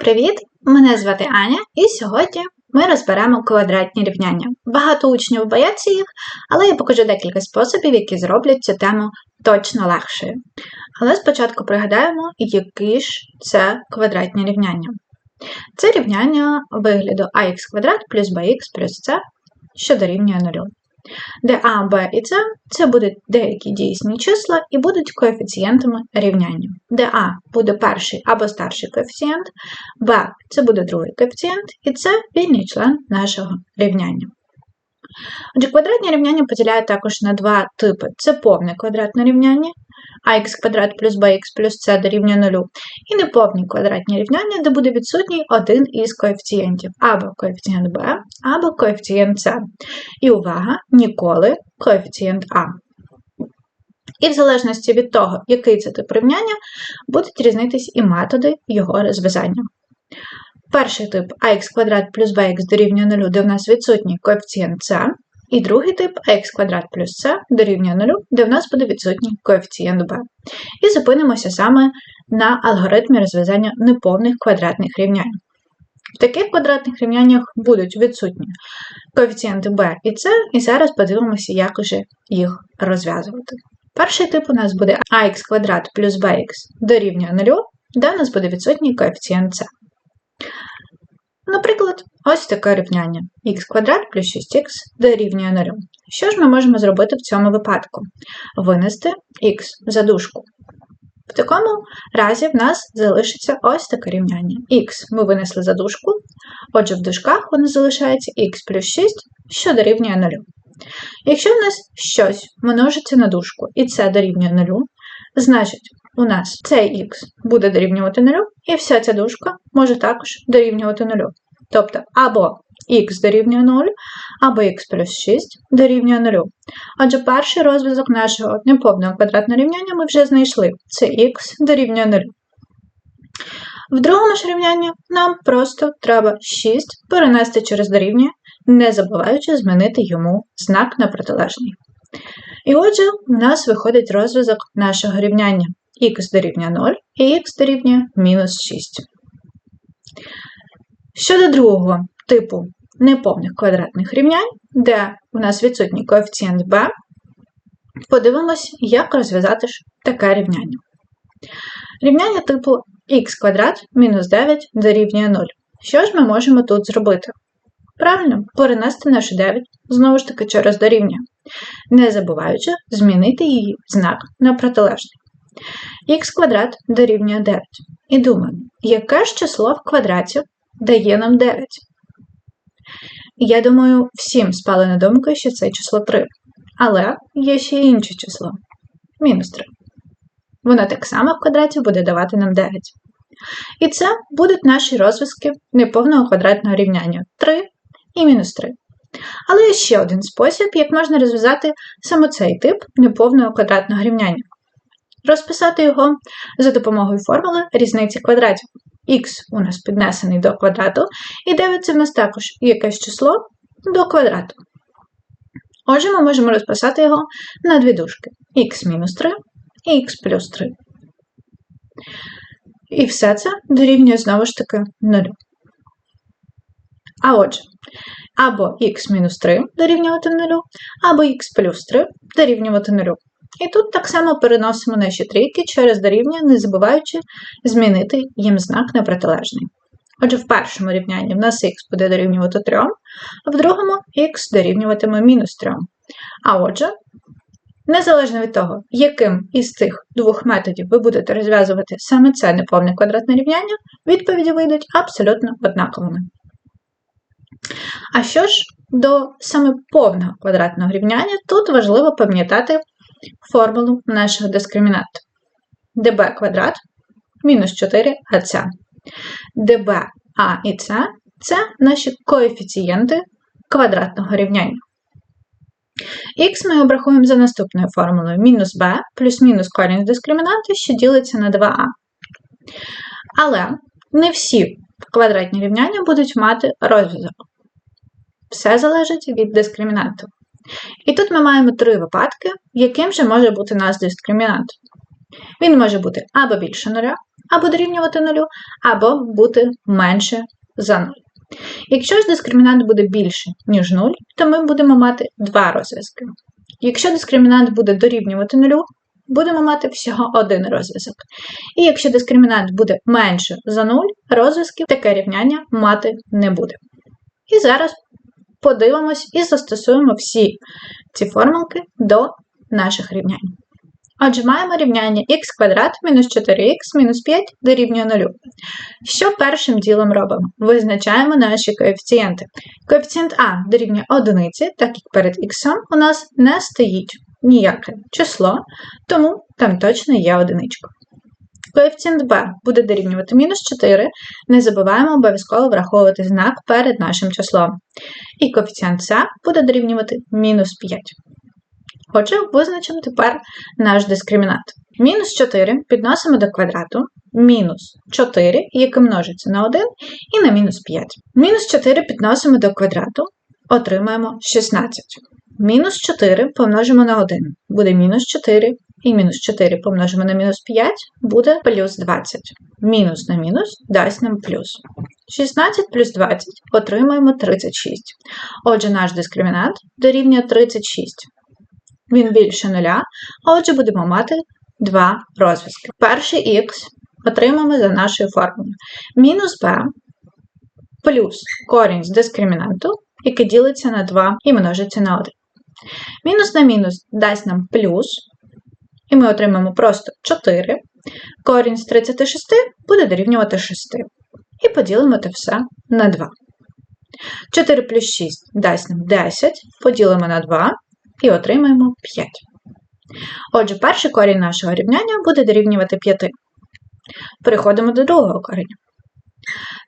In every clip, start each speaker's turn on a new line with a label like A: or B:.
A: привіт! Мене звати Аня, і сьогодні ми розберемо квадратні рівняння. Багато учнів бояться їх, але я покажу декілька способів, які зроблять цю тему точно легшою. Але спочатку пригадаємо, які ж це квадратні рівняння. Це рівняння вигляду ax квадрат плюс bx плюс c, що дорівнює 0 де А, Б і С це будуть деякі дійсні числа і будуть коефіцієнтами рівняння, де А буде перший або старший коефіцієнт, Б це буде другий коефіцієнт, і це вільний член нашого рівняння. Отже, квадратні рівняння поділяють також на два типи: це повне квадратне рівняння, ax квадрат плюс bx плюс c дорівнює 0, і неповні квадратні рівняння, де буде відсутній один із коефіцієнтів, або коефіцієнт b, або коефіцієнт c. І увага, ніколи коефіцієнт А. І в залежності від того, який це тип рівняння, будуть різнитись і методи його розв'язання. Перший тип ax квадрат плюс bx дорівнює 0, де в нас відсутній коефіцієнт c, і другий тип ax квадрат плюс c дорівнює 0, де в нас буде відсутній коефіцієнт b. І зупинимося саме на алгоритмі розв'язання неповних квадратних рівнянь. В таких квадратних рівняннях будуть відсутні коефіцієнти b і c, і зараз подивимося, як уже їх розв'язувати. Перший тип у нас буде ax квадрат плюс bx дорівнює 0, де в нас буде відсутній коефіцієнт c. Ось таке рівняння х квадрат плюс 6х дорівнює 0. Що ж ми можемо зробити в цьому випадку? Винести х за дужку. В такому разі в нас залишиться ось таке рівняння. х ми винесли за дужку, отже, в дужках воно залишається х плюс 6, що дорівнює 0. Якщо в нас щось множиться на дужку і це дорівнює 0, значить у нас цей х буде дорівнювати 0, і вся ця дужка може також дорівнювати 0. Тобто або х дорівнює 0, або х плюс 6 дорівнює 0. Отже, перший розв'язок нашого неповного квадратного рівняння ми вже знайшли. Це х дорівнює 0. В другому ж рівнянні нам просто треба 6 перенести через дорівнює, не забуваючи змінити йому знак на протилежний. І отже, в нас виходить розв'язок нашого рівняння х дорівнює 0 і х дорівнює мінус 6. Щодо другого типу неповних квадратних рівнянь, де у нас відсутній коефіцієнт b, подивимось, як розв'язати таке рівняння. Рівняння типу х квадрат мінус 9 дорівнює 0. Що ж ми можемо тут зробити? Правильно, перенести нашу 9 знову ж таки через дорівнює, не забуваючи змінити її знак на протилежний. х квадрат дорівнює 9. І думаємо, яке ж число в квадраті дає нам 9? Я думаю, всім спали на думку, що це число 3. Але є ще й інше число мінус 3. Воно так само в квадраті буде давати нам 9. І це будуть наші розв'язки неповного квадратного рівняння 3 і мінус 3. Але є ще один спосіб, як можна розв'язати саме цей тип неповного квадратного рівняння. Розписати його за допомогою формули різниці квадратів. Х у нас піднесений до квадрату, і 9 це в нас також якесь число до квадрату. Отже, ми можемо розписати його на дві дужки х-3 і х плюс 3. І все це дорівнює знову ж таки 0. А отже, або х-3 дорівнювати 0, або х плюс 3 дорівнювати 0. І тут так само переносимо наші трійки через дорівнює, не забуваючи змінити їм знак на протилежний. Отже, в першому рівнянні в нас х буде дорівнювати 3, а в другому х дорівнюватиме мінус 3. А отже, незалежно від того, яким із цих двох методів ви будете розв'язувати саме це неповне квадратне рівняння, відповіді вийдуть абсолютно однаковими. А що ж до саме повного квадратного рівняння, тут важливо пам'ятати формулу нашого дискримінанту. db квадрат мінус 4ac. db а і c це наші коефіцієнти квадратного рівняння. Х ми обрахуємо за наступною формулою мінус b плюс-мінус корінь з дискримінанту, що ділиться на 2а. Але не всі квадратні рівняння будуть мати розв'язок. Все залежить від дискримінанту. І тут ми маємо три випадки, яким же може бути наш дискримінант. Він може бути або більше нуля, або дорівнювати 0, або бути менше за 0. Якщо ж дискримінант буде більше, ніж 0, то ми будемо мати два розв'язки. Якщо дискримінант буде дорівнювати 0, будемо мати всього один розв'язок. І якщо дискримінант буде менше за 0, розв'язків таке рівняння мати не буде. І зараз подивимось і застосуємо всі ці формулки до наших рівнянь. Отже, маємо рівняння х квадрат мінус 4х мінус 5 дорівнює 0. Що першим ділом робимо? Визначаємо наші коефіцієнти. Коефіцієнт А дорівнює 1, так як перед х у нас не стоїть ніяке число, тому там точно є одиничка. Коефіцієнт b буде дорівнювати мінус 4, не забуваємо обов'язково враховувати знак перед нашим числом. І коефіцієнт c буде дорівнювати мінус 5. Отже, визначимо тепер наш дискримінант. Мінус 4 підносимо до квадрату, мінус 4, яке множиться на 1, і на мінус 5. Мінус 4 підносимо до квадрату, отримаємо 16. Мінус 4 помножимо на 1, буде мінус 4, і мінус 4 помножимо на мінус 5, буде плюс 20. Мінус на мінус дасть нам плюс. 16 плюс 20 отримаємо 36. Отже, наш дискримінант дорівнює 36 він більше нуля, а отже будемо мати два розв'язки. Перший х отримаємо за нашою формулою. Мінус b плюс корінь з дискримінанту, який ділиться на 2 і множиться на 1. Мінус на мінус дасть нам плюс, і ми отримаємо просто 4. Корінь з 36 буде дорівнювати 6. І поділимо це все на 2. 4 плюс 6 дасть нам 10, поділимо на 2 і отримаємо 5. Отже, перший корінь нашого рівняння буде дорівнювати 5. Переходимо до другого кореня.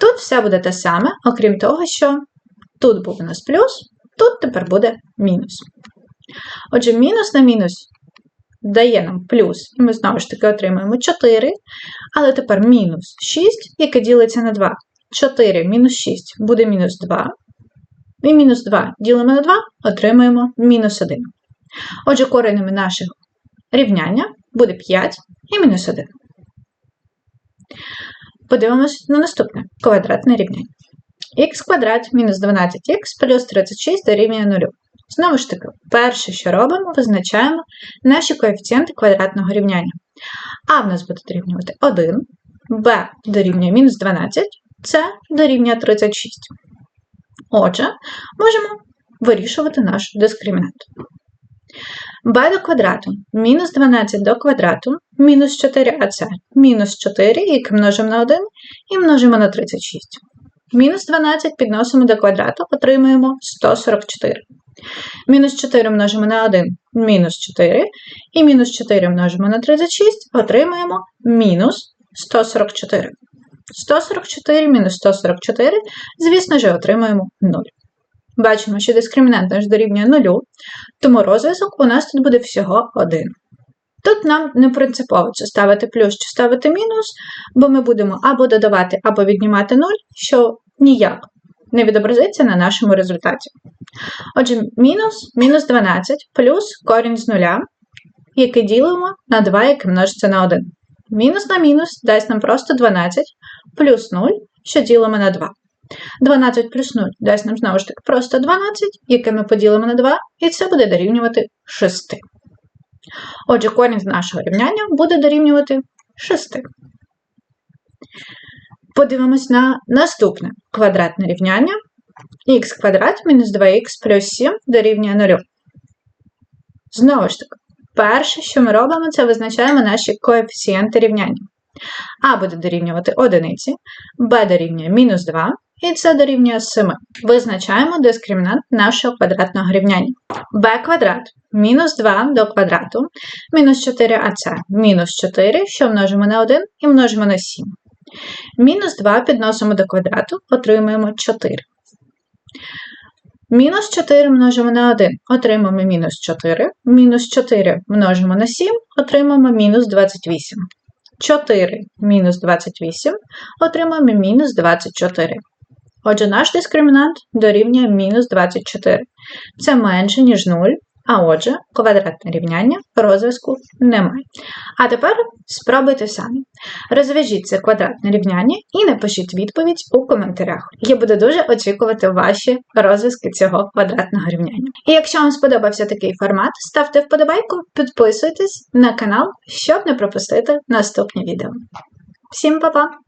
A: Тут все буде те саме, окрім того, що тут був у нас плюс, тут тепер буде мінус. Отже, мінус на мінус дає нам плюс, і ми знову ж таки отримаємо 4, але тепер мінус 6, яке ділиться на 2. 4 мінус 6 буде мінус 2. І мінус 2 ділимо на 2, отримуємо мінус 1. Отже, коренями нашого рівняння буде 5 і мінус 1. Подивимось на наступне квадратне рівняння. х квадрат мінус 12х плюс 36 дорівнює 0. Знову ж таки, перше, що робимо, визначаємо наші коефіцієнти квадратного рівняння. А в нас буде дорівнювати 1, b дорівнює мінус 12, c дорівнює 36. Отже, можемо вирішувати наш дискримінант. b до квадрату мінус 12 до квадрату мінус 4ac мінус 4, яке множимо на 1 і множимо на 36. Мінус 12 підносимо до квадрату, отримуємо 144. Мінус 4 множимо на 1 мінус 4. І мінус 4 множимо на 36, отримуємо мінус 144. 144 мінус 144, звісно ж, отримуємо 0. Бачимо, що дискримінант наш дорівнює 0, тому розв'язок у нас тут буде всього 1. Тут нам не принципово, чи ставити плюс, чи ставити мінус, бо ми будемо або додавати, або віднімати 0, що ніяк не відобразиться на нашому результаті. Отже, мінус мінус 12 плюс корінь з нуля, який ділимо на 2, який множиться на 1. Мінус на мінус дасть нам просто 12 плюс 0, що ділимо на 2. 12 плюс 0 дасть нам знову ж таки просто 12, яке ми поділимо на 2, і це буде дорівнювати 6. Отже, корінь з нашого рівняння буде дорівнювати 6. Подивимось на наступне квадратне рівняння х квадрат мінус 2х плюс 7 дорівнює 0. Знову ж таки, перше, що ми робимо, це визначаємо наші коефіцієнти рівняння. А буде дорівнювати 1, b дорівнює мінус 2, і це дорівнює 7. Визначаємо дискримінант нашого квадратного рівняння. b квадрат мінус 2 до квадрату, мінус 4ac, мінус 4, що множимо на 1 і множимо на 7. Мінус 2 підносимо до квадрату, отримуємо 4. Мінус 4 множимо на 1, отримаємо мінус 4. Мінус 4 множимо на 7, отримаємо мінус 28. 4 мінус 28 отримаємо мінус 24. Отже, наш дискримінант дорівнює мінус 24. Це менше, ніж 0, А отже, квадратне рівняння розв'язку немає. А тепер спробуйте самі. Розв'яжіть це квадратне рівняння і напишіть відповідь у коментарях. Я буду дуже очікувати ваші розв'язки цього квадратного рівняння. І якщо вам сподобався такий формат, ставте вподобайку, підписуйтесь на канал, щоб не пропустити наступні відео. Всім па-па!